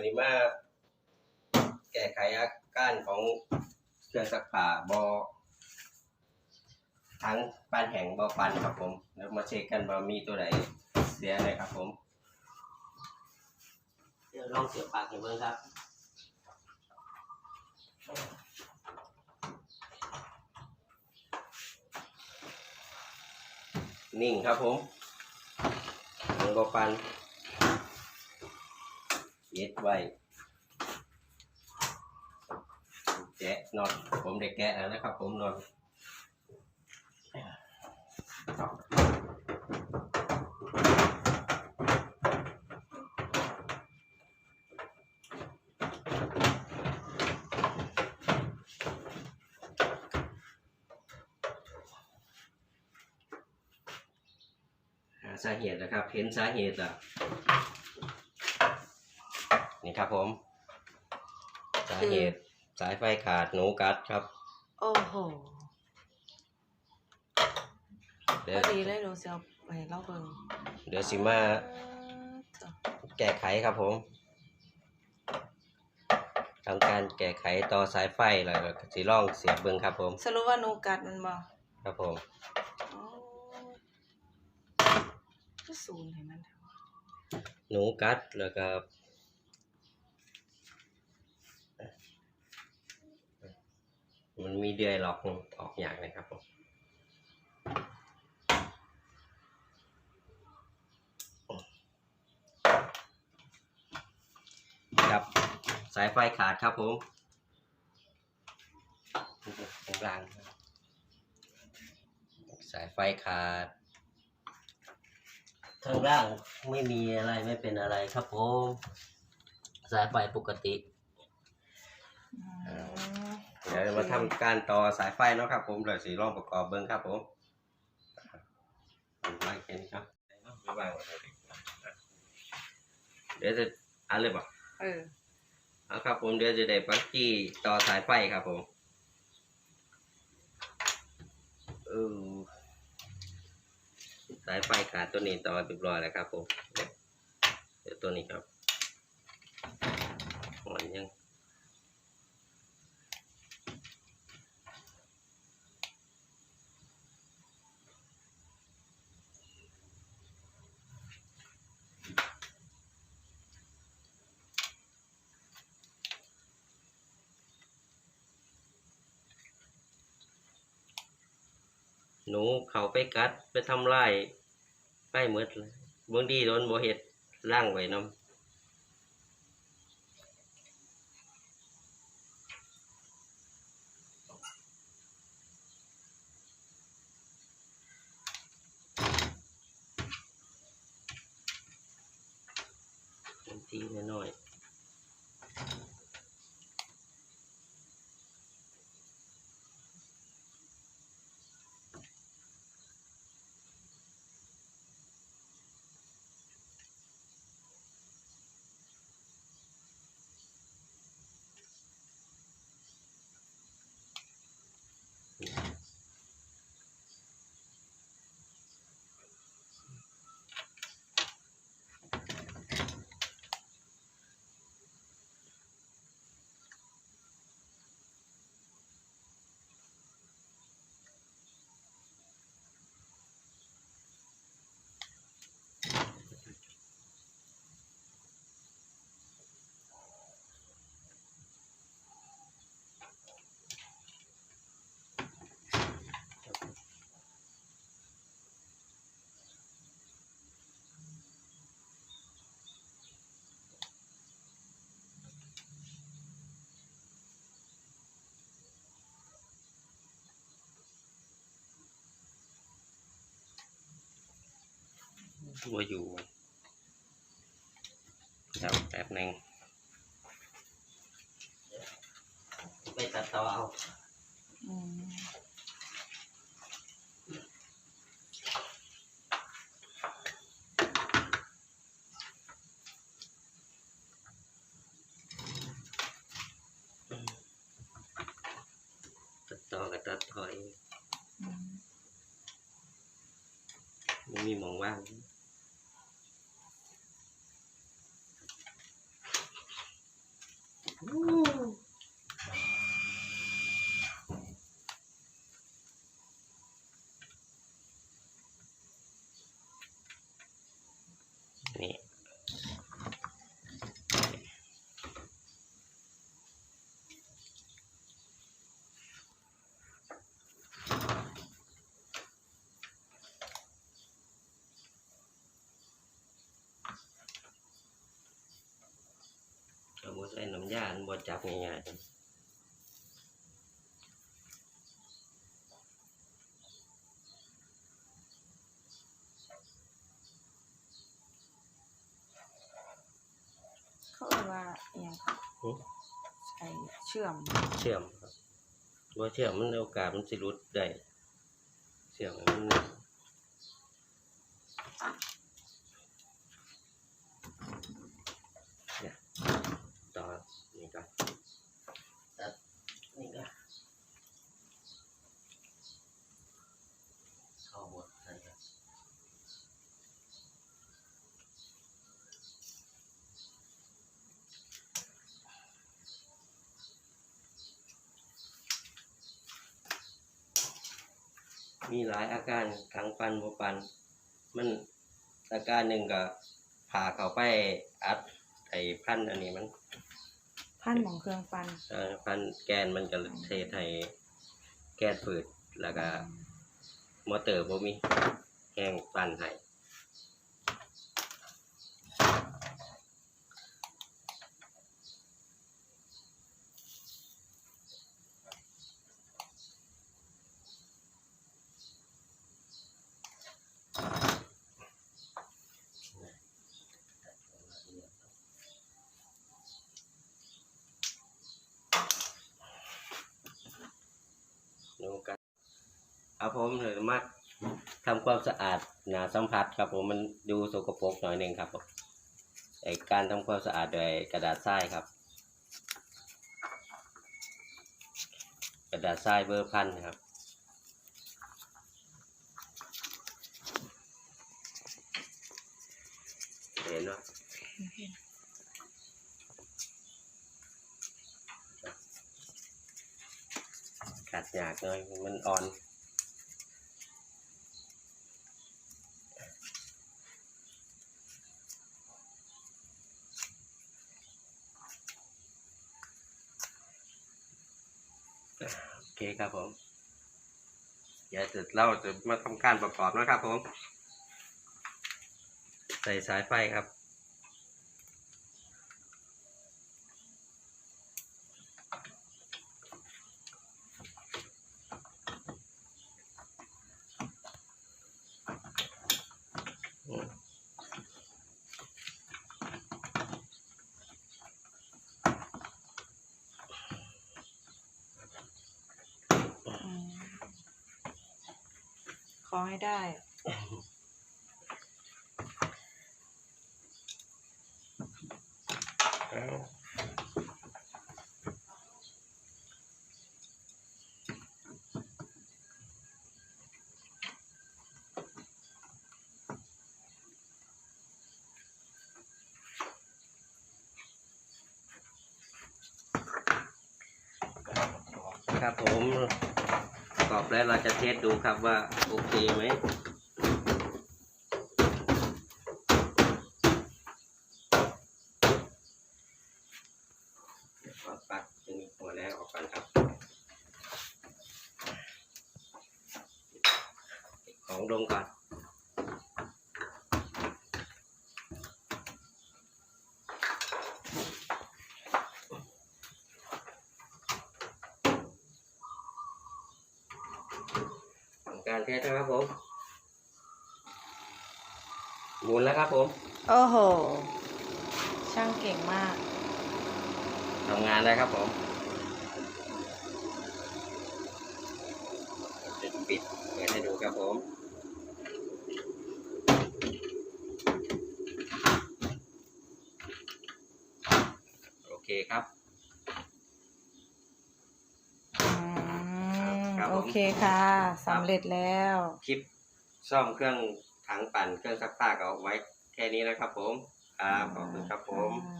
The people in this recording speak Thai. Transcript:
วันนี้มาแก้ไขอาการของเครื่องซักผ้าบอทั้งปานแห่งบอปันครับผม แล้วมาเช็คกันว่ามีตัวไหนเสียอะไรครับผม เดี๋ยวลองเสียบปากให้เบิ่งครับนิ่งครับผมของบอปัน เย็ดไว้แกะนอนผมได้แกะแล้วนะครับ ผมนอนสาเหตุนะครับ เห็นสาเหตุแล้ว นี่ครับผม สาเหตุสายไฟขาดหนูกัดครับ โอ้โหเดี๋พยวอดีเลยดูเสียวไปเล่าเบิ่งเดี๋ยวสิมาเถอะแก้ไขครับผมทำการแก้ไขต่อสายไฟแล้วก็สิล่องเสียบเบิ้งครับผม สรุปว่าหนูกัดมันบ่ครับผม อ๋อก็ศูนย์เห็นมันเถอะหนูกัดแล้วก็ มันมีเดือยหลอกออกอย่างนะครับผมครับสายไฟขาดครับผมตรงกลางครับสายไฟขาดข้างล่างไม่มีอะไรไม่เป็นอะไรครับผม สายไฟปกติอืมเดี๋ยวมาทำการต่อสายไฟเนาะครับ ผมเดี๋ยวสีลองประกอบเบิ้งครับผมไว้แค่นี้ครับไม่วางไว้เลยเดี๋ยวจะอันเลยป่ะเออเอาครับผมเดี๋ยวจะได้ปลั๊กกี้ต่อสายไฟครับผมเออสายไฟขาดตัวนี้ต่อเรียบร้อยแล้วครับผมเดี๋ยวเดี๋ยวตัวนี้ครับมันยัง หนูเขาไปกัดไปทำลายไปหมดเลยบางทีโดนบ่เห็ดล่างไว้น้ำทีน้อยๆ ว่าอยู่เดี๋ยวแป๊บหนึงไปตัดต่อเอาอืมตัดต่อกับตัดต่อเองอืม ไม่มีหมองว่าง นี่เรา บ่ใส่น้ำยาอันบ่จับง่ายๆเขาเรียกว่าอหย่างค่ะอืมใส่เชื่อม เชื่อมครับบ่เชื่อมมันโอกาสมันสิหลุดได้ เชื่อมให้มันแน่นเนี่ยต่อนี่ก็ตัดนี่ก็เข้าหมดใช่ครับ มีหลายอาการขังปันบ่ปัน มันอาการหนึ่งก็ผ่าเข้าไปอัดไอ้พันธุ์อันนี้มันพันหมองเครื่องฟันเอ่อพันแกนมันก็เทให้แกนฝืดแล้วก็มอเตอร์บ่มีแห้งปั่นให้ ครับผมเลยมาทำความสะอาดหนาสัมผัสครับผมมันดูสกปรกหน่อยหนึ่งครับผมไอการทำความสะอาดโดยกระดาษทรายครับ กระดาษทรายเบอร์พันครับเห็นว่าขาดหยากหน่อยมันอ่อน โอเคครับผมเดี๋ยวจะเราจะมาทำการประกอบนะครับผม ใส่สายไฟครับ ขอให้ได้ครับผม ประกอบแล้วเราจะเทสดูครับว่าโอเคไหมเดี๋ยวขอปัดตัวนี้ตัวแล้วออกกันครับ ของลงก่อน การเทสนะครับผมหมุนแล้วครับผม โอ้โห ช่างเก่งมากทำงานได้ครับผมจะปิดเปิดให้ดูครับผมโอเคครับ อืม ครับผม โอ เคค่ะสำเร็จแล้ว คลิปซ่อมเครื่องถังปั่นเครื่องซักผ้าก็เอาไว้แค่นี้นะครับผม ครับขอบคุณครับผม อ่า